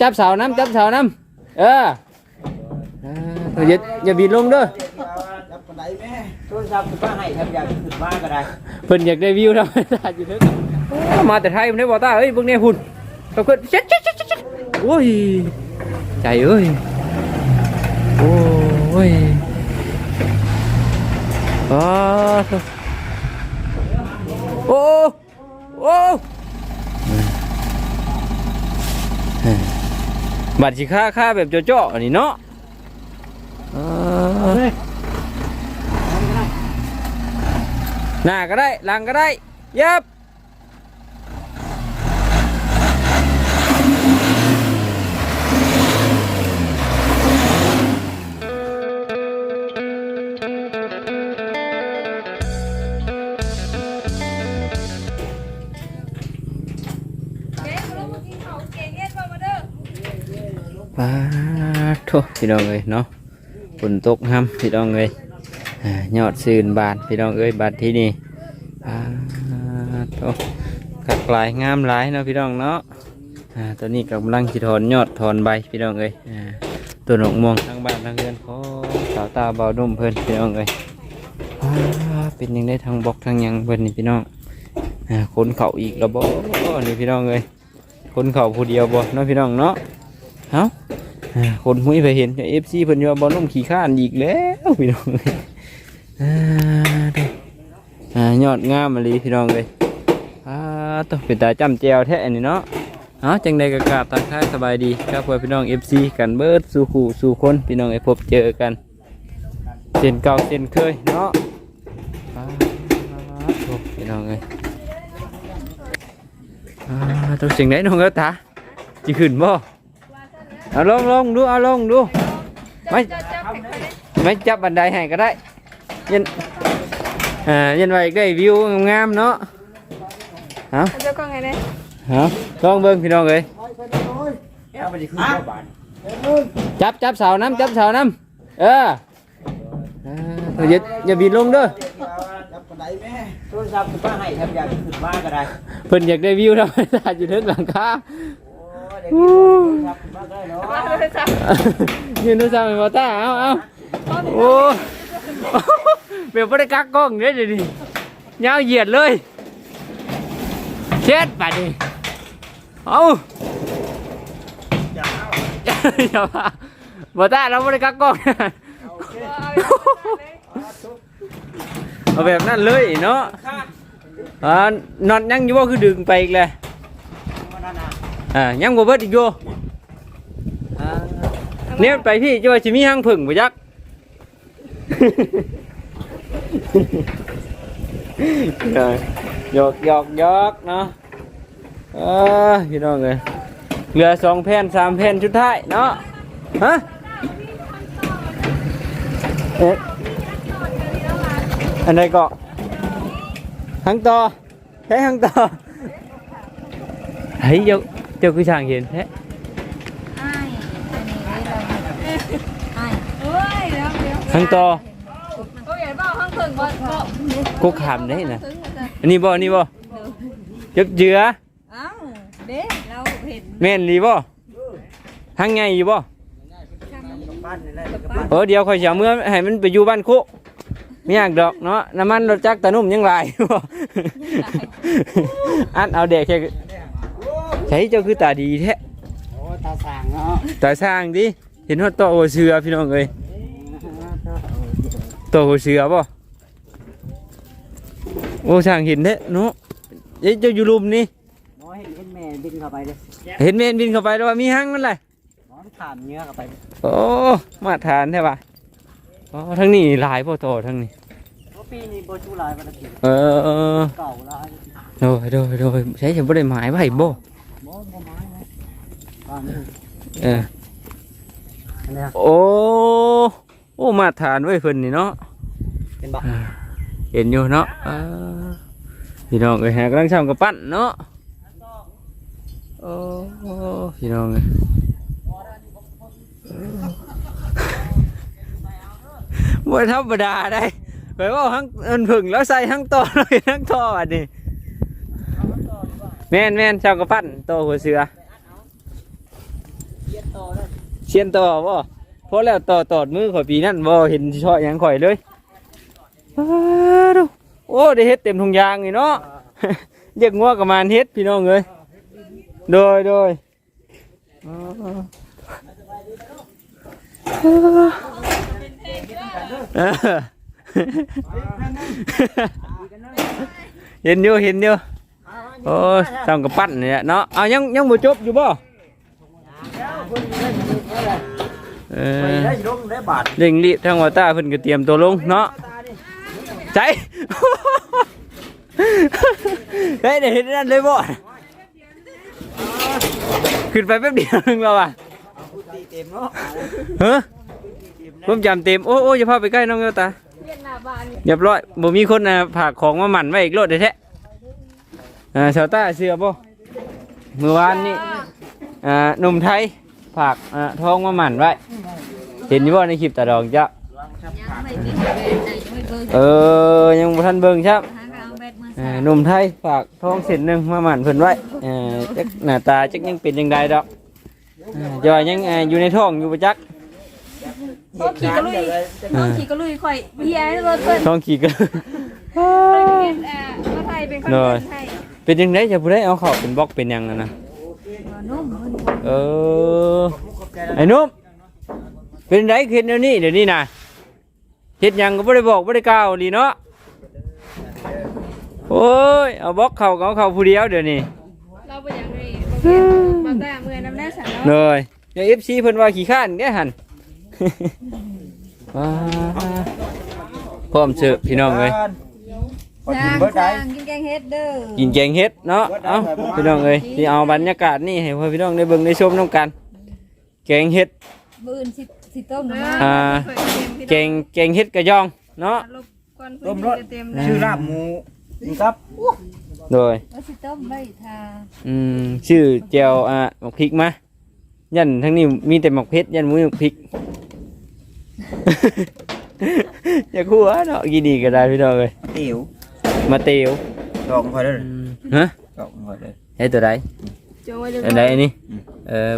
จับเสาน้ำจับเสาน้ำเออเอออย่าอย่าบินลงเด้อรับปานใดแม่โทรศัพท์ก็ให้ครับอยากขึ้นมาก็ได้เพิ่นอยากได้วิวทำไมตาอยู่เด้อโอ้มาแต่ไทยมันได้บ่ตาเฮ้ยเบิ่งแน่หุ่นปรากฏเช็ดเช็ดเช็ดเช็ดโอ้ยใจเอ้ยโอ้ยอ้าวโอ้โอ้ บัตรสิค่าค่าแบบเจาะๆอันนี้เนาะอ่าหน้าก็ได้หลังก็ได้เย็บ ปาโทพี่น้องเอ้ยเนาะฝนตกห้ำพี่น้องเอ้ยยอดซื่นบานพี่น้องเอ้ยบานที่นี่ปาโทกักหลายงามหลายเนาะพี่น้องเนาะตอนนี้กำลังสิถอนยอดถอนใบพี่น้องเอ้ยตัวหนกม่วงทางบ้านทางเรือนของสาวตาเบาดุมเพิ่นพี่น้องเอ้ยอาเป็นยังได้ทางบอกทางยังเพิ่นนี่พี่น้องอคนเขาอีกแล้วบ่นี่พี่น้องเอ้ยคนเขาผู้เดียวบ่เนาะพี่น้องเนาะเอ้า คนหุ้ยไปเห็นเอฟซีเพิ่นว่าบอลนุ่มขี่ข้านอีกแล้วพี่น้องเอ้ยอ่าเด้ออ่ายอดงามมาลีพี่น้องเลยอ่าต้องเป็นตาจำแจวแท้นนี้เนาะเอ้าจังใดก็กาบทักทายสบายดีครับพ่อพี่น้องเอฟซีกันเบิร์ดสู่คู่สู่คนพี่น้องไอ้พบเจอกันเส้นเก่าเส้นเคยเนาะพี่น้องเอ้ยอ่าต้องสิ่งไหนน้องเอ้ยตาจะขึ้นบ่ เอาลงลงดูเอาลงดูไม่ไม่จับบันไดให้ก็ได้ยันอ่ายันไว้ได้วิวงามๆเนาะเอาเจ้าก็ไงเนี่ยเอาลองเบิ่งพี่น้องเอ้ยเอาไปสิขึ้นเข้าบ้านจับจับเสาน้ำจับเสาน้ำเออเอออย่าอย่าบินลงเด้อรับปานใดแม่โทรศัพท์ก็ให้ครับอยากขึ้นมาก็ได้เพิ่นอยากได้วิวทำไมตาอยู่ถึงหลังคา ยืนดูซ้ำให้บ่ตาเอาเอาโอ้เปลี่ยนบ่ได้กักกล้องเด้เดี๋ยวนี้ยาวเหยียดเลย เช็ดไปดิเอาอย่าเอาอย่ามาบ่ตาเราบ่ได้กักกล้องเอาแบบนั้นเลยเนาะอ่านอนยังอยู่บ่าคือดึงไปอีกเลย นั่นน่ะอ่ายังบ่เบิดอีกอยู่อ่าเนี่ยไปพี่จะว่าสิมีหางผึ่งบ่จักหยอกหยอกหยอกเนาะเออพี่น้องเอ้ยเหลื อสองแผ่นสามแผ่นสุดท้ายเนาะฮะเอ๊ะอันไหนก็หังต่อใช้หังต่อเฮ้ยเจ้าเจ้าคือช่างเห็นแท้อ้ายอ้ายเฮ้ยเดี๋ยวเดี๋ยวหังต่อเขาใหญ่เปล่าห้างถึงบ่บ่กุกขามได้นะถึงเลยอันนี้บ่อันนี้บ่จับเจือเอ้าเด้เราเห็นแม่นดีบ่หังไงอยู่บ่บ้านนี่แหละเออเดี๋ยวค่อยสิเอาเมื่อให้มันไปอยู่บ้านคุไม่ยากดอกเนาะน้ำมันรถจักรตะนุ่มยังหลายบ่อันเอาเด็กแค่ ใช้เจ้าคือตาดีแท้โอ้ตาสางเนาะตาสร้างดิเห็นว่าโตหัวเสือพี่น้องเอ้ยโตหัวเสือบ่โอ้ช่างเห็นเด้เนาะเอ้ยเจ้าอยู่ลุมนี่น้อยเห็นเห็นแม่บินเข้าไปเลยเห็นเมนบินเข้าไปแล้วว่ามีหังมันเลยน้องถามเนื้อเข้าไปโอ้มาทานใช่ปะอ๋อทั้งนี้หลายพ่อโตทั้งนี้เพราะปีนี้โบชูหลายวันละทีเออเออเก่าหลายโดยโดยโดยใช้ฉันบ่ได้หมายไว้บ่ บ่บ่ไม้นะบ้านนี้เอออันเนี้ยโอ้โอ้มาทานไว้เพิ่นนี่เนาะเป็นบักเห็นอยู่เนาะเออพี่น้องเอ้ยหากำลังทำกับปั้นเนาะโอ้พี่น้องเอ้ยบ่ธรรมดาได้ไปว่าทั้งเอินผึ่งแล้วใส่ทั้งต่อเลยทั้งท่ออันนี้ แม่นแม่นชาวกระปั้นโตหัวเสือเชียนต่อบ่เพราะแล้วต่อตอดมือข่อยปีนั่นบ่เห็นช่อหยังข่อยเลยอ้ดูโอ้ได้เฮ็ดเต็มทุงยางนี่เนาะเรียกงัวกับมานเฮ็ดพี่น้องเอ้ยโดยโดยเห็นอยู่เห็นอยู่ โอ้ยทำกับปั้นนี่แหละเนาะเอายังยังบ่จบอยู่บ่เอไปอได้ลงได้บาทเร่งรีบทางวาตาเพิ่นก็เตรียมตัวลงเนาะใจเฮ้ยได้เห็นนั่นเลยบ่ขึ้นไปแป๊บเดียวนึงแล้วอะตีเต็มเนาะเฮ้ยผมจำเต็มโอ้โอ้อย่าพาไปใกล้น้องเอวตาเวียนหน้าบ้านเรียบร้อยบ่มีคนนะผากของมาหมั่นไว้อีกโลดเด้แท้ อ่าชาวต้าเสือบ่เมื่อวานนี้อ่าหนุ่มไทยผากอ่าทองมาหมั่นไว้เห็นอยู่บ่ในคลิปตาดองจ้ะยังไม่มีเวรไหนยังไม่เบิ่งเออยังบ่ทันเบิ่งครับหาเอาแบตมืออ่าสาหนุ่มไทยฝากทองเส้นหนึงมาหมั่นเพิ่นไว้เอ่อจักหน้าตาจักยังเป็นจังไดดอกอ่าจะว่ายังอ่าอยู่ในท้องอยู่บ่จักโอ้ขี่ก็ลุยน้องขี่ก็ลุยข่อยเฮียให้รถเพิ่นท้องขี้กันเพิ่นเฮ็ดอ่ามาไทยเป็นคนหน่อยไทย เป็นจังไดจะผู้ใดเอาเข้าเป็นบล็อกเป็นหยังนั่นน่ะนุ่มเพิ่นเออไอ้หนุ่มเป็นไรขึ้นเดี๋ยวนี้เดี๋ยวนี้นะเฮ็ดหยังก็บ่ได้บอกบ่ได้กล่าวดีเนาะโอ้ยเอาบล็อกเข้าก็เอาเข้าผู้เดียวเดี๋ยวนี้เราเป็นยังไงบ่เวียนบ่ได้เมื่อยน้ำแน่สันเลเนาะยเดี๋ยว FC เพิ่นว่าขี้ข้านเด้หั่น ว้าพร้อมเสิร์ฟพี่น้องเอ้ยพ อกิจ้านงเบิดได้จ้างกินแกงเฮ็ดเด้อกินแกงเฮ็ดเนาะเอ้าพี่น้องเอ้ยที่เอาบรรยากาศนี่ให้พ่อพี่น้องได้เบิ่งได้ชมนํกัน แกงเฮ็ด มื้ออื่นสิสิต้มนะอ่า แกงแกงเฮ็ดกระยองเนาะรบกวนต้เพิ่มนรสเต็มชื่อลาบหมูนี่ครับโดยว่าสิต้มไว้ทาอืมชื่อเจลอะหมกพริกมายันทั้งนี้มีแต่หมกเพชรยันมุ้ยหมกพริก อย่าคู่วะเนาะกินดีก็ได้พี่น้องเลยติ๋ว มาเตียวดอกคอยเด้อฮะดอกคอยเด้อไอ้ตัวใดจงไว้เรียบอันร้ใดอยอันนี้เออ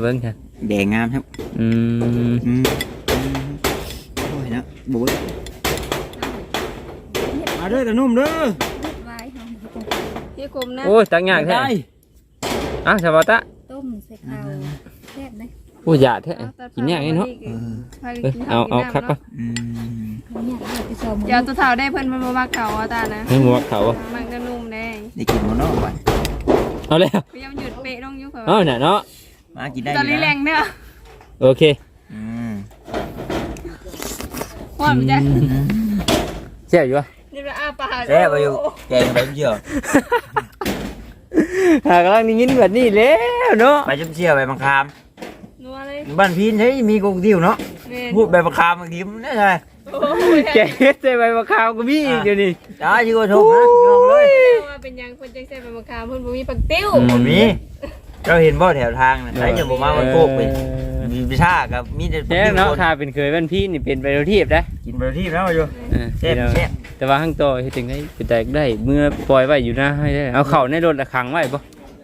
เบิ้งค่ะแดงงามครับอืมอืมโอ้ยนะบุ้ยมาเด้อตะนุ่มเด้อไว้เฮาที่กลมนะโอ้ยตักยากแท้อะสบายตะต้มใส่ข้าวแซ่บไหมโอ้ยหยาดแท้กินยากไงเนาะเออเอาเอาคักก่อนอืมเนี่ยเอาไปซ้อมเดี๋ยวตัวเฒ่าได้เพิ่นมันบ่มักเก่าอะตานะให้หมวกเขาอะมันก็นุ่มแน่ได้กินหมดเนาะบัดเอาแล้วพยายามหยุดเป๊ะลงอยู่ค่ะเอาน่ะเนาะมากินได้ตอนนี้แรงเด้อโอเคอืมฮ้อนจ้ะเชื่ออยู่วะ นี่ละอ้าปากแซ่บไปอยู่แกงไปเชียวหากำลังได้ยินแบบนี้แล้วเนาะไปจุ่มเชียวไปบังคามนัวเลยบ้านพี่เฮ้ยมีกงดิวเนาะแม่นพูดไปบังคามบางทีมันได้ไงโอ้ย แกเฮ็ดใส่ใบมะขามก็มีอีกเดี๋ยวนี้ได้ชื่อว่าถูกนะยองเลยว่าเป็นหยังเพิ่นจังใส่เป็นมะขามเพิ่นบ่มีปักติ้วอืผมมีเราเห็นบ่แถวทางนะใครจะบอกมามันโกกไปมีพิชากับมีแต่แน่เนาะถ้าเป็นเคยเป็นพี่นี่เป็นไปเราเทียบนะกินไปที่แล้วอยู่เออเจ็บพี่น้องเจ็บแต่ว่าข้างโตอเฮ็ดจังได๋ไปแตกได้ เมื่อปล่อยไว้อยู่นะให้ได้เอาเข้าในรถละขังไว้บ่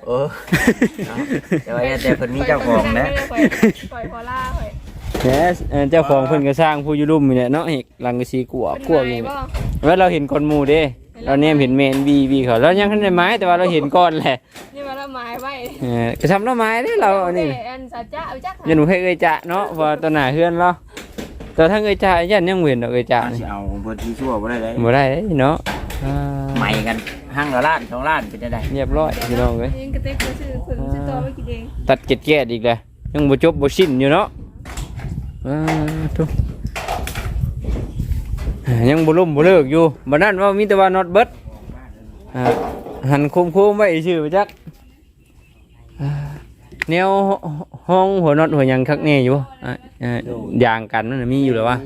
เออแต่ว่าแต่เพิ่นมีเจ้าของนะปล่อยปล่อยพอล่าข่อยแหม เอ่อเจ้าของเพิ่นก็สร้างผู้อยู่รุ่มนี่แหละเนาะเฮกหลังกะสีกัวเป็นกัวไม้นี่บ่ว่าเราเห็นคนหมู่เด้ เราเนี่ยเห็นเมนบีบีเขาเรายังทันได้ไม้แต่ว่าเราเห็นก้อนแหละนี่มาละไม้ไว้เออกระทำเราไม้เด้เราอันนี้อันสัจจะเอาจักยันหนูให้เอ้ยจะเนาะว่าตัวหน้าเฮือนเราแต่ทั้งเอ้ยจะยันยังเว้นดอกเอ้ยจะนี่เอาเพิ่นที่ชั่วบ่ได้เลยบ่ได้เด้เนาะอ่าใหม่กันห้างละล้านสองล้านเป็นได้เรียบร้อยพี่น้องเอ้ยยังกระเตกบ่ซื้อเพิ่นซื้อตัวไว้กินเองตัดเกล็ดแก่อีกเลยยังบ่จบบ่สิ้นอยู่เนาะอ่า ทุกอ่ายังบ่ล่มบ่เลิกอยู่บัดนั้นว่ามีแต่ว่าน็อตเบิดอ่าหันโคมๆไว้ชื่อไปจักอ่าแนวห้องหัวน็อตหัวหยังคักแน่อยู่บ่อ่าอ่ายางกันมันนะมีอยู่แล้ววะ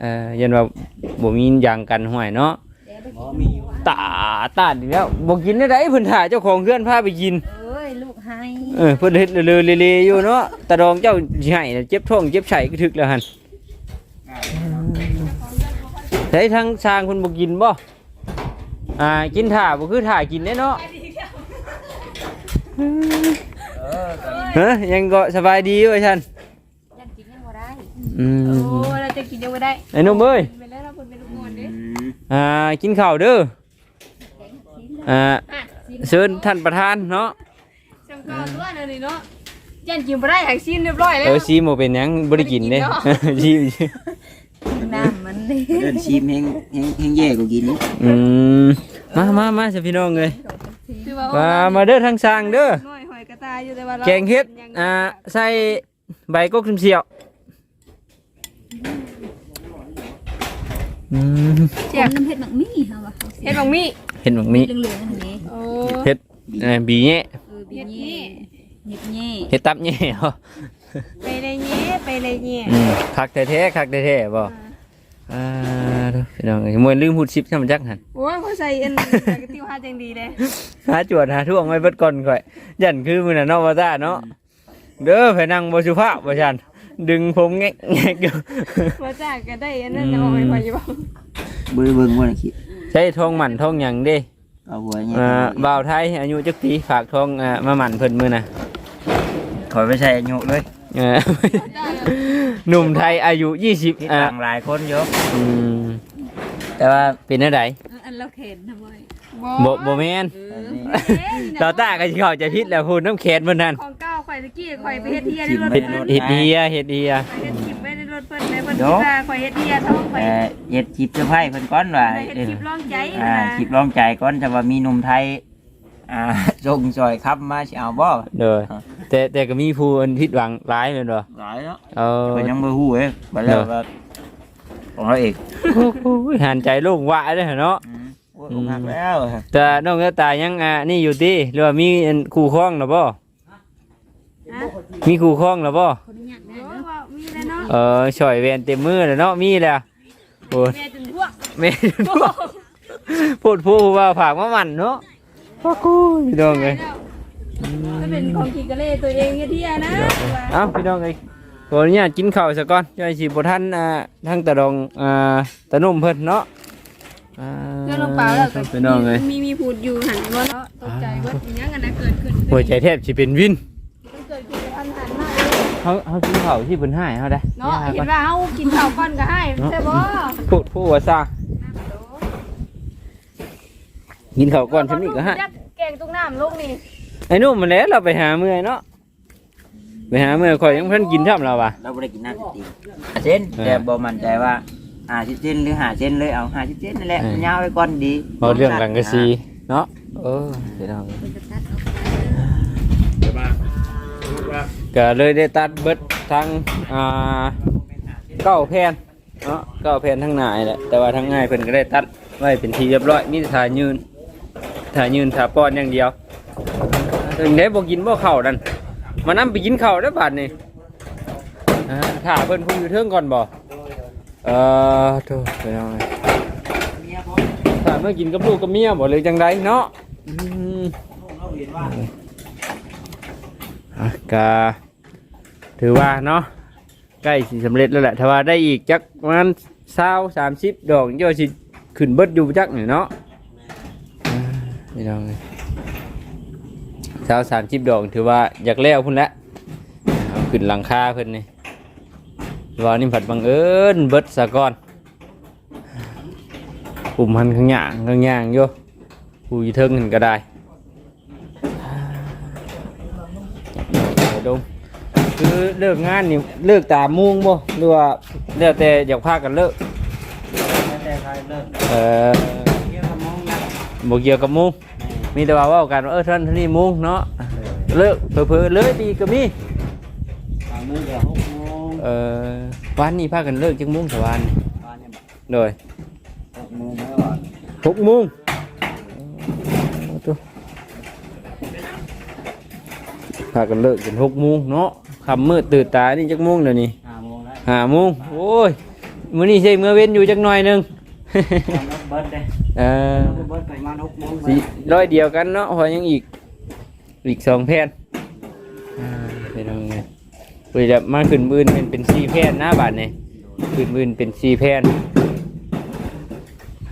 เอ่อยันว่าบ่มียางกันห้วยเนาะตาตาดอีกแล้วบ่กินได้ไดเพิ่นถ่าเจ้าของเพื่อนพาไปกินเอ้ ยลูกให้เออเพิ่นเฮ็ดเร็วๆเละๆอยู่เนาะตาดองเจ้าสิให้น่ะเจ็บท้องเจ็บไส้ก็ถึกแล้วหั่นใช้ทางสร้างเพิ่นบ่กินบ่อ่ากินถ่าบ่คือถ่ากินแน่เนาะฮะยังก็สบายดีอยู่ไอ้ท่านอืมโอ้เราจะกินยังไม่ได้ไอ้หนุ่มเอ้ยเป็นแล้วเราเป็นเป็นลูกงอนเด้อ่ากินข้าวเด้ออ่าเชิญท่านประธานเนาะ จำก่อนตัวนั่นนี่เนาะยันกินบ่ได้หักซีนเรียบร้อยแล้เอวอซีโมเป็นหยังบ่ได้กินเด้บ่ได้กินเนาะซีน้ำมันนี่เดินชิมแห้งแห้งแห้งแย่กว่ากินนี่อืมมามามาสิพี่น้องเอ้ยคือว่ามามาเด้อทางสร้างเด้อน้อยหอยกระตายอยู่แต่ว่าราแกงเฮ็ดยังอ่าใส่ใบกกเสียวอืมเจ็บน้ำเผ็ดหมักมี่เหรอวะเฮ็ดบังมี่เห็นบักมีเหลืองๆอันนี้โอ้เฮ็ดเอ่อบีแง่เออบีเย่หยิบเย่เฮ็ดตับแง่เหรอไปเลยเงี้ยไปเลยเงี้ยอืมคักแท้ๆคักแท้ๆบ่อ่าเด้อพี่น้องเอ้ยมวยลืมพูดชิปซะมันจักหั่นโอ้ยพอใส่อันกระติ้วหาจังดีเลยหาจวดหาท่วงไว้เบิดก่อนก่อยยันคือมื้อน่ะเนาะว่าซ่าเนาะเด้อไปนั่งบ่สุภาพว่าซั่นดึงผมแงกแงกอยู่มาจากก็ได้อันนั้นจะเอาไปพออยู่บ่บ่ได้เบิ่งบ่ได้คิด ใช้ทองหมันทองหยังเด้ เอาหัวเนี่ยอ่าบ่าวไทย อายุจักปีฝากทองอ่ามาหมันเพิ่นมื้อน่ะขอไปใส่อายุเลยเออหนุ่มไทยอายุที่20อ่าต่างหลายคนอยู่อืมแต่ว่าเป็นจังไดอันเราเข็นทำไมบ่บ่แม่นอันนี้เราตาก็สิเข้าใจผิดแล้วพูดน้ำแขนเพิ่นนั่นของเก้าข่อยตะกี้ข่อยไปเฮ็ดเฮียในรถเฮ็ดเพิ่นเฮ็ดเฮียเฮ็ดเฮียข่อยเฮ็ดคลิปไว้ในร ถเพิ่นในเพิ่นคิดว่าข่อยเฮ็ดเฮียท้องข่อยแต่เฮ็ดคลิปเสื้อผ้าเพิ่นก่อนว่าข่อยเฮ็ดคลิปร้องใจอ่านะคลิปร้องใจก่อนจะว่ามีหนุ่มไทยอ่าส่งจอยครับมาสิเอาบ่เด้อแต่แต่ก็มีผู้อันผิดหวังหลายแม่นบ่หลายเนาะเออเพิ่นยังบ่ฮู้เอ้บัดแล้วว่าของเราเองโอ้โหหันใจโล่งว่าเด้อเนาะอืมโอ้ยอกหักแล้ว แต่น้องกระตายยังอ่านี่อยู่ติหรือว่ามีอันคู่ครองแล้วบ่ฮะมีคู่ครองแล้วบ่คนอยากได้โอ้ เนาะว่ามีแล้วเนาะเออช่อยแวนเต็มมือแล้วเนาะมีแล้วโอ้ยแม่จนพวกแม่พูดผู้ว่าผากมามันเนาะพ่อกูพี่น้องเอ้ยถ้าเป็นของกินกะเล่ตัวเองเฮ็ดเฮียนะเอ้าพี่น้องเอ้ยขออนุญาตกินข้าวซะก่อนจะสิบ่ทันอ่าทั้งตะดองอ่าตะนุ่มเพิ่นเนาะอ่าเรื่องลงเปล่าแล้วก็พี่น้องเอ้ยมีมีพูดอยู่หันบ่เนาะตกใจว่าอีหยังกันนะเกิดขึ้นหัวใจแทบสิเป็นวิน เฮาเฮากินข้าวที่เพิ่นให้เฮาได้เนาะเห็นว่าเฮากินข้าวก่อนก็ให้ใช่บ่พูดผู้ว่าซ่ากินข้าวก่อนฉันนี่ก็ให้แกงตุ้งน้ำลูกนี่ไอ้นุ่มมันแหล้วเราไปหาเมื่อยเนาะไปหาเมื่อยข่อยยังเพิ่นกินช่ำเราว่ะเราบ่ได้กินน้ำจริงเส้นแต่บ่มั่นใจว่าหาสิบเส้นหรือหาเส้นเลยเอาหาสิบเส้นนั่นแหละเออยาวไว้ก่อนดีพอเรื่องหลังกะซีเนาะเออเดี๋ยวเรา ก็เลยได้ตัดเบิดทั้งอ่าเก้าแผ่นเนาะเก้าแผ่นทั้งหน้าแหละแต่ว่าทั้งง่ายเพิ่นก็ได้ตัดไว้เป็นทีเรียบร้อยมีถ่ายยืนถ่ายยืนถ่ายป้อนอย่างเดียวถึงได้บ่กินบ่เข้านั่นมานํไปกินเข้าได้บาดนี่อ่าถ้าเพิ่นคงอยู่เทิงก่อนบ่เออโธ่ไปเอาไงถ้าเมื่อกินกับลูกกับเมียบ่เลยจังไดเนาะอืมก็ ถือว่าเนาะใกล้สิสำเร็จแล้วแหละถ้าว่าได้อีกจักประมาณเศร้าสามสิบดอกย่อสิขึ้นเบิดอยู่จักหน่อยเนาะอ่าไม่ต้องเลยเศร้าสามสิบดอกถือว่าอยากแล้วพุ่นละเอาขึ้นหลังคาเพิ่นนี่ว่านี่ผัดบังเอิญเบิดสะก่อนปุ่มหันข้างหย่างข้างหย่างโยผู้ยเทิงขึ้นก็ได้ดม คือเลิกงานนี่เลิกตามมุงบ่หรือว่าแล้วแต่อยากพากันเลิกแต่ใครเลิกเออเกี่ยวกับมองนะบ่เกี่ยวกับมุงมีแต่ว่าเว้ากันว่าเออท่านท่านนี่มุงเนาะเลิกเผลอๆเลยดีก็มีทางมือเดี๋ยวหกโมงเออวันนี้พากันเลิกจังมุงสวรรค์บ้านเนี่ยบอกโดยหกโมงแล้วอะหกโมงพากันเลิกจนหกโมงเนาะ คำมืดตื่นตานี่จักโมงเดี๋ยวนี้ห้าโมงแล้วห้าโมงโอ้ยมื้อนี้ใช่มื้อเว้นอยู่จักหน่อยหนึงตอนรถเบิร์ดเลยเออรถเบิร์ดประมาณหกโมงสีร้อยเดียวกันเนาะพอยังอีก อีกสองแผ่นอ่าเป็นยังไงเพื่อจะมาขึ้นบืนเป็นเป็นสี่แผ่นหน้าบาทเนี่ยขึ้นบืนเป็นสี่แผ่น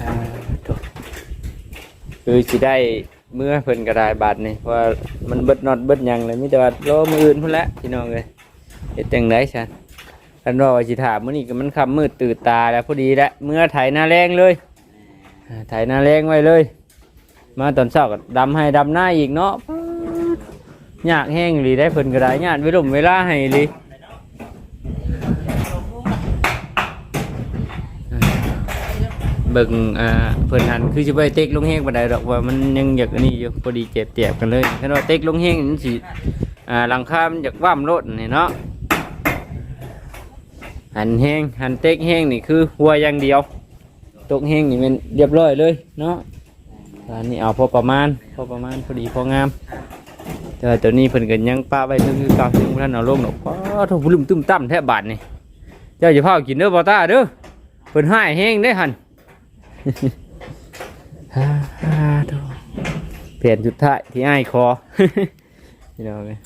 อ่าโถ่คือสิได้ เมื่อเพิ่นกระไดบาทนี่เพราะว่ามันเบิดน็อตเบิดยังเลยมิแต่ว่าโลมืออื่นพุ่นละพี่น้องเลยเฮ็ดจังได๋ซะกันรอว่าสิถามมื้อนี้ก็มันค่ำมืดตื่นตาแล้วพอดีแล้วเมื่อไถนาแรงเลยไถนาแรงไว้เลย มาตอนเช้าก็ดำให้ดำหน้าอีกเนาะยากแห้งอีหลีได้เพิ่นก็ได้ญาติเวลาเวลาให้อีหลี เบิ่งอ่าเพิ่นหันคือสิบ่ได้เต็กลงแห้งปานใดดอกว่ามันยังอยากอันนี้อยู่พอดีเจ็บเตียบกันเลยคันว่าเต็กลงแห้งมันสิอ่าหลังคามันอยากว่ำรถนี่เนาะหันแห้งหันเต็กแห้งนี่คือหัวอย่างเดียวตกแห้งนี่มันเรียบร้อยเลยเนาะอันนี้เอาพอประมาณพอประมาณพอดีพองามแต่ตัวนี้เพิ่นก็ยังป้าไว้ถึงคือเก่าถึงท่านเอาลงดอกป้าทุบลุ่มตุ้มตั้มแทบบาดนี่เจ้าอย่าพากินเด้อบ่ตาเด้อเพิ่นห้แห้งได้หัน ฮ่าฮ่าโธ่เปลี่ยนสุดท้ายที่อ้ายคอนี่เราเลย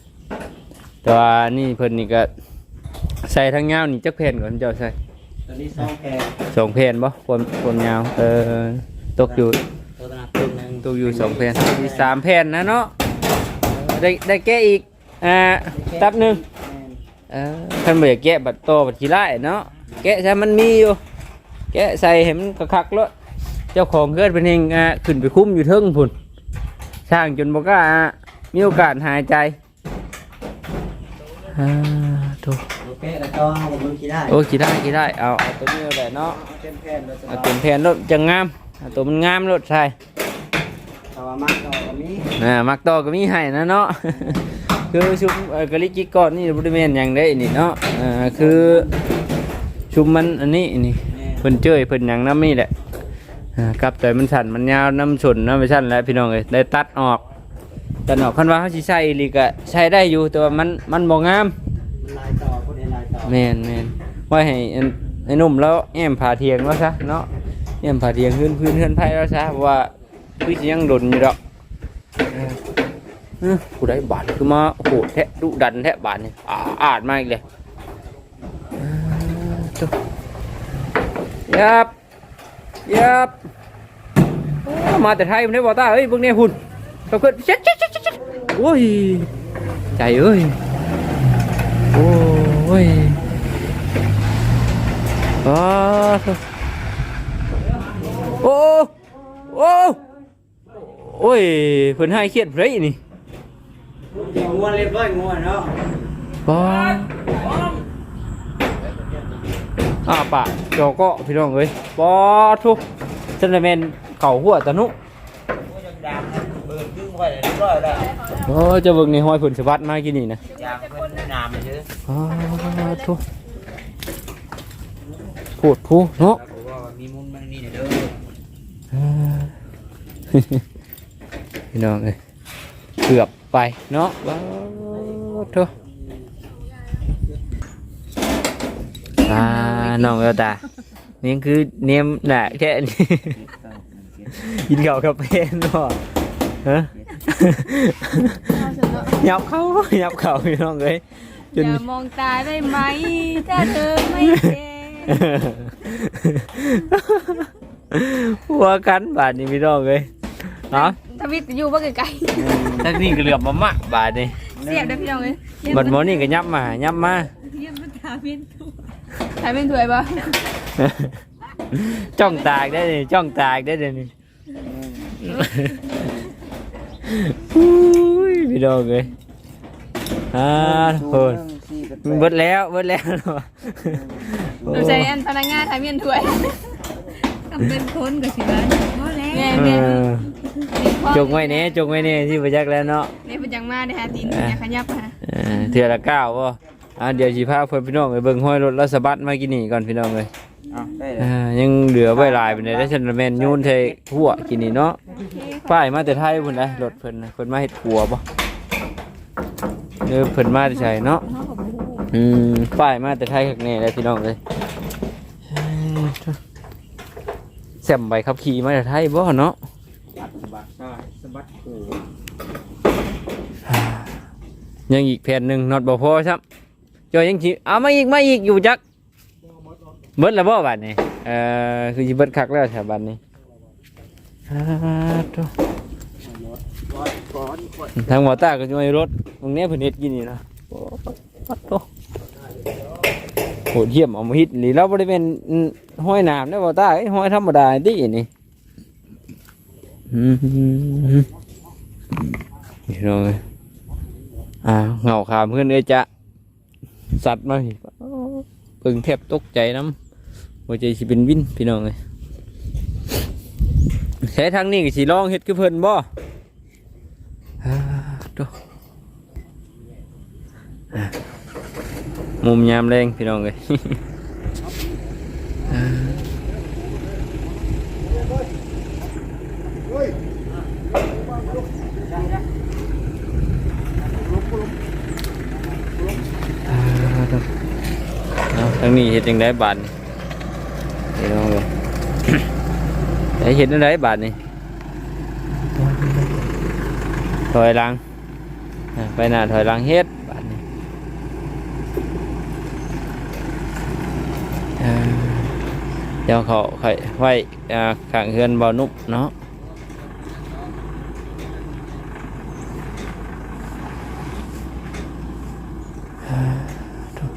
แต่ว่านี่เพิ่นนี่ก็ใส่ทั้งยาวนี่จักแผ่นก่อนเจ้าใส่ตอนนี้สองแพรสองแผ่นบ่ความความยาวเออตกอยู่ตัวหนักตัวหนึงตัวอยู่สองแผ่นมีสามแผ่นนะเนาะได้ได้แก้อีกอ่าตับหนึ่งเออท่านบ่อยากแกะบัดโตบัดขี้ไล่เนาะแกะใช่มันมีอยู่แกะใส่เห็นกระคักๆแล้ว เจ้าของเกิดเป็นเองอ่าขึ้นไปคุ้มอยู่เทิงพุ่นช่างจนบอกว่ามีโอกาสหายใจอ่าโถูโอเคแล้วก็เอาผมคิดได้โอ้ขี้ได้ขี้ได้เอาเอาตัวนี้เอาได้เนาะเต็มแพรแล้วเอาตัวแผ่นรถจะงามเอาตัวมันงามรถใช่ต่อมาต่อก็มีอ่ามักต่อก็มีให้นะเนาะคือชุมเอ่อกะลิกิก่อนนี่บริเวณอย่างได้นี่เนาะอ่าคือชุมมันอันนี้นี่เพิ่นเจ้ยเพิ่นหยังน้ำนี่แหละอ่า กับแต่มันสั่นมันยาวน้ำชนน้ำไปสั่นแล้วพี่น้องเอ้ยได้ตัดออกตัดออกคันว่าเขาสิใช้อีหลีก็ใช้ได้อยู่แต่ว่ามันมันบ่งามมันลายต่อคนเห็นลายต่อแม่นแม่นว่าให้อันไอ้หนุ่มแล้วแอมผ่าเทียงแล้วซะเนาะแอมผ่าเทียงพื้นพื้นเฮือนไผ่แล้วซะเพราะว่าคือสิยังดนอยู่ดอกเอ้อกูได้บาทคือมาโหดแทะดุดันแทะบาทนี่อาอาดมากอีกเลยอ่าตุ๊ยับยับโอ้ มาแต่ไทยมันได้บอต้าเอ้ยเบิ่งเนี่ยหุ่นตะเกิดเช็ดเช็ดเช็ดเช็ดโอ้ยใจเอ้ยโอ้ยอ้าวโอ้โอ้โอ้ยเพิ่นให้เครียดเพลยนี่เดี๋ยวงัวเรียบร้อยงัวเนาะป้าอ่าปะจอก็พี่น้องเอ้ยป้าทุกเซนเมน เข่าหัวตะนุดามเบิร์ดดึงไว้เรียบร้อยแล้วโอ้จะเบิ่งในห้อยผลสะบัดมากินนี่นะยางเพิ่นน้ำมันชื่อป้าทุกพูดพูเนาะแล้วก็มีมุนมันนี่เด้ออ่าพี่น้องเอ้ยเกือบไปเนาะป้าทุกอ่าน้องเอลตานี่คือเนียมหนาแค่นี้ กินข้าวกับเพนเนาะฮะยับเข้ายับเข้าพี่น้องเอ้ยจอนย่ามองตาได้ไหมถ้าเธอไม่เจ็บหัวกันบาดนี้พี่น้องเอ้ยเนาะทวิตอยู่บ่ไกลทักนี่ก็เหลือบมามะบาดนี่ๆเสียบได้อพี่น้องเอ้ยบัดหมอนี่ก็ยับมายับมาเรียกมันถามเป็นตัวถ่ายเป็นถ้วยบ่จ้องตากได้นี่จ้องตากได้เดี๋ยวนี้อุ้ย พี่น้องเอ้ยอ่าโหดเบิดแล้วเบิดแล้วเนาะสงสัยอันพนักงานถ่ายเป็นถ้วยทำเป็นคนกับสิบ้านพอแล้วแม่เอแม่อจงไว้เน่จงไว้เน่ที่ประจักษ์แล้วเนาะนี่เป็นจังมาได้หาตีนอย่าขยับค่ะเออเทือละเก้าบ่อ่าเดี๋ยวสิพาเพิ่นพี่น้องไปเบิ่งห้อยรถแล้วสะบัดมากินนี่ก่อนพี่น้องเลย อะได้เลยอ่ายังเหลือไว้หลายไปเลยได้ฉันแม่นยูนใส่ทั่วกินนี่เนาะป้ายมาแต่ไทยพุ่นนะรถเพิ่นนะเพิ่นมาเฮ็ดครัวบ่เออเพิ่นมาแต่ไสเนาะอืมป้ายมาแต่ไทยแน่เลยพี่น้องเลยแซมใบขับขี่มาแต่ไทยบ่เนาะสะบัดใช่สะบัดขู่ยังอีกแผ่นหนึ่งน็อตบ่พอครับจอยยังสิเอามาอีกมาอีกอยู่จัก เบิดแล้วบ่บัดนี้เอ่อคือสิเบิดคักแล้วแถวบัดนี้อ่าโถ่ร้อยก้อนขวดทางหมอตาก็อยู่ในรถตรงนี้เพิ่นเฮ็ดกินนี่นะโอ้โตโหดเยี่ยมเอามาฮิตหรือเราบริเวณห้อยน้ำได้บ่ตาเอ้ยห้อยธรรมดาดินี่อืมนี่น้องเอ้ยอ่าเงาขามเพื่อนเอ้ยจะสัตว์มาพี่งแทบตกใจน้ำ ว่าจะสิเป็นวินพี่น้องเลยแค่ทางนี้ก็สิลองเห็ดคือเพิ่นบ่ดูมุมยามแรงพี่น้องเลยทางนี้เห็ดยังได้บาน อ่าเดี๋ยวเขาไข่ไว้อ่าข้างเฮือนเบานุ่มเนาะอ่าถูก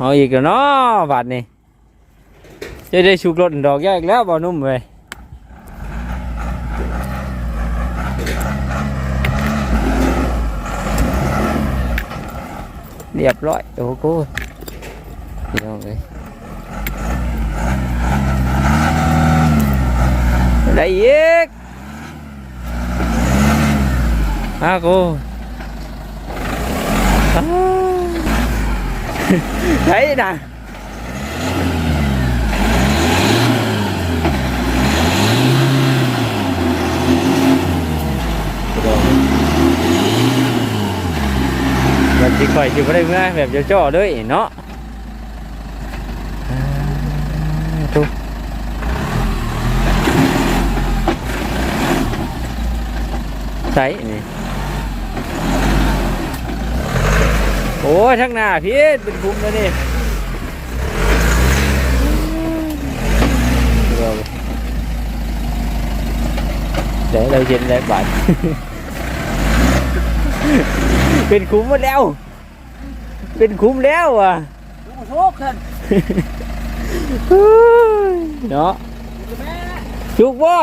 เอาเอาอีกแล้วเนาะบาทนี่จะได้ชุกรถดอกแยกแล้วเบานุ่มเลยเรียบร้อยโอ้โหพี่น้องเอ้ยได้อีกอากูอ้าว thấy nè. Mình chỉ khỏi chịu vào đây ngay đẹp cho cho đấy nó. À, thấy này. โอ้ยทั้งหน้าพี่เป็นคุมแล้วนี่เดี๋ยวเราเย็นได้บาทเป็นคุ้มหมดแล้ว เป็นคุ้มแล้วอะโชคกันเนาะชุกบ่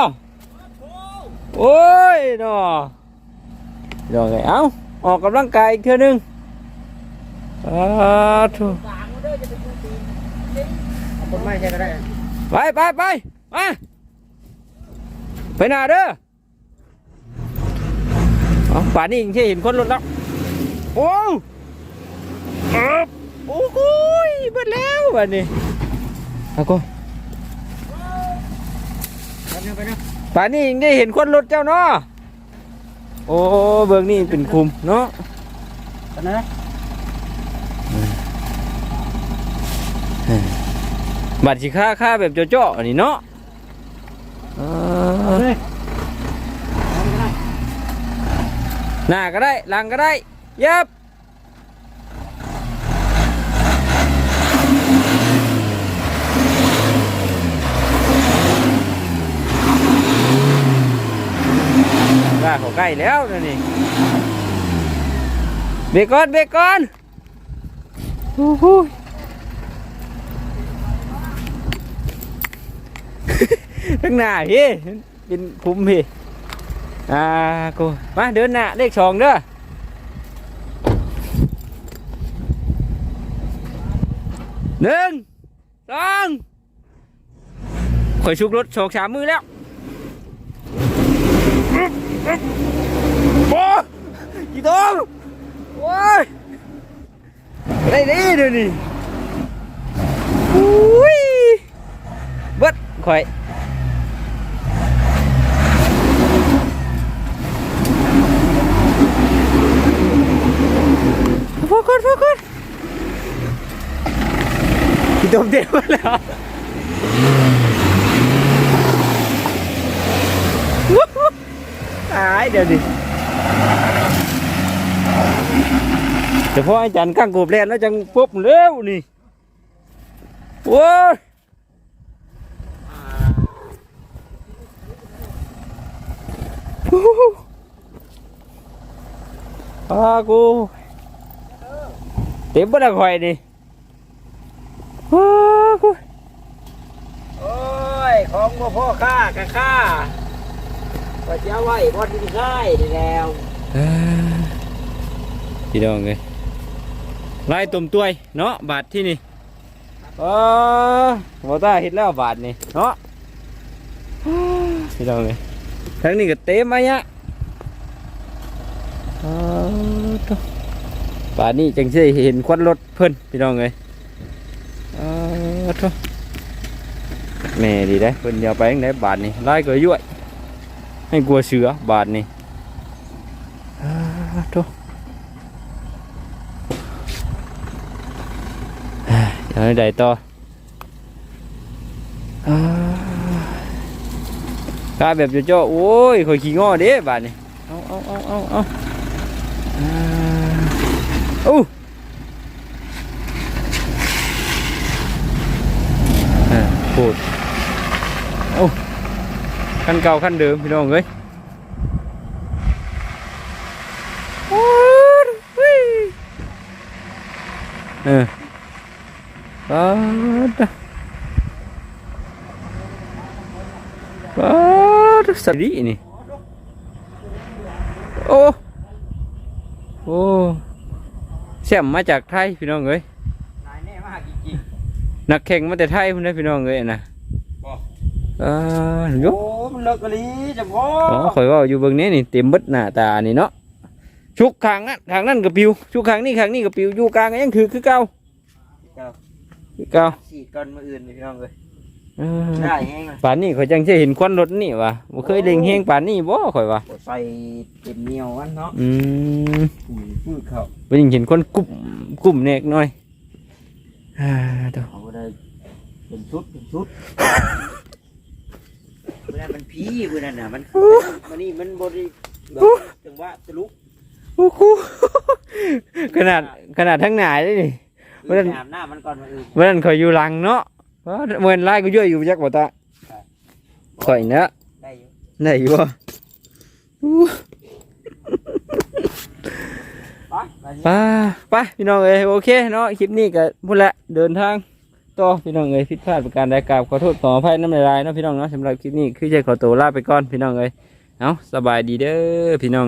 โอ้ยเนาะเดี๋ยวไงเอ้าออกกำลังกายอีกเทื่อนึง อ้าวทุต้นไม้ใช่ก็ได้ไปไปไปมาไปหน้าเด้อเอาป่านนี้ยังเห็นคนรถแล้ว โอ้เอบโอ้โหยเบิดแล้ววันนี้เอาก็ไปนะไปนะป่านนี้ยังได้เห็นคนรถเจ้าเนาะโอ้เบื้องนี้เป็นคุมเนาะไปนะ บัตรสิค่าค่าแบบเจ้าๆอันนี้เนาะเออเลยหน้าก็ได้หลังก็ได้เย็บว่าเขาใกล้แล้วนะนี่เบรกก่อนเบรกก่อนโอ้โห ข้างหน้าพี่เป็นคุ้มพี่อ่ากูมาเดินหน้าเลขสองเด้อหนึ่งสองข่อยชุกรถโชกสามมือแล้วโอ้ยกี่ตัวโอ้ยได้ดีเดี๋ยวนี้อุ้ยเบิด ข่อยพอก่อนพอก่อนพี่ต้มเต็มมาแล้วตายเดี๋ยวดิเดี๋ยวพ่ออาจารย์ข้างกูแปลนแล้วจังปุ๊บเร็วนี่โว้ย อ้ากูเต็มบ่ละข่อยนี่อ้ากูโอ้ยของบ่พ่อค่ากะค่าว่าจะเอาไว้บ่ดีได้นี่แล้วเอ้อพี่น้องเอ้ยไล่ตุ่มตัวยเนาะบาทที่นี่เออบ่ตาเฮ็ดแล้วบาทนี่เนาะอ้าพี่น้องเอ้ย ทั้งนี้ก็เต็มมาเนี่ยอ้าวโถ่านี้จังสิเห็นควันรถเพิ่นพี่น้องเอ้ยอ้าวแม่ดีได้เพิ่นอย่าไปจังไดบาทนี่ไล่ก็ยั่วให้กลัวเสือบาทนี่อ่าโถ่อ่าเดี๋ยวใดต่อากาแบบโจ้ๆโอ้ยข่อยขี้งอเด้บาดนี้เอาเอาเอาเอาเอาอ่าอู้อ่าพูดโอ้ขั้นเก่าขั้นเดิมพี่น้องเอ้ยโอ้ยเออปาดปา ดสดีนี่ โอ้ โอ้แชมป์มาจากไทยพี่น้องเอ้ยนายแน่มากจริงนักแข่งมาแต่ไทยพุ่นได้อพี่น้องเอ้ยนะบ่เออๆยกโอ้มันเลิกกะลีจะพ่ออ๋อข่อยเว่าอยู่เบิ่งนี้นี่เต็มเบิดหน้าตานี่เนาะชุกขางนั้นขางนั้นก็ปิวชุกขางนี้ขางนี้ก็ปิวอยู่กลางก็ยังถือคือเก่าคือเก่าฉีดก่อนมื้ออื่นนี่พี่น้องเอ้ยเออ ได้แฮงเลยป่านนี้ข่อยจังสิเห็นควันรถนี่วะบ่เคยเล็งเฮงป่านนี้บ่ข่อยว่าใส่เต็มเหนียวมันเนาะอืมอืมพืชเขาบ่ยังเห็นคนกุ่มกุ่มแนกหน่อยอ่าเด้อเขาบ่ได้เป็นชุดเป็นชุดเวลามันพีเวลาน่ะมันมันนี่มันบ่ได้แบบจังหวะตะลุกโอ้โหขนาดขนาดทั้งหน้าเลยนี่เวลาอาบน้ำมันก่อนมาอื่นวันนั้นข่อยอยู่หลังเนาะว่า เหมือนลายก็ย่อยอยู่จักบ่ตาข่อยเนาะได้อยู่ได้อยู่บ่อู้ไปไปไป้าไปพี่น้องเอ้ยโอเคเนาะคลิปนี้ก็พุ่นละเดินทางต่อพี่น้องเอ้ยผิดพลาดประการใดกราบขอโทษขออภัยน้ำลายๆเนาะพี่น้องเนาะสำหรับคลิปนี้คือจะขอตัวลาไปก่อนพี่น้องเอ้ยเอาสบายดีเด้อพี่น้อง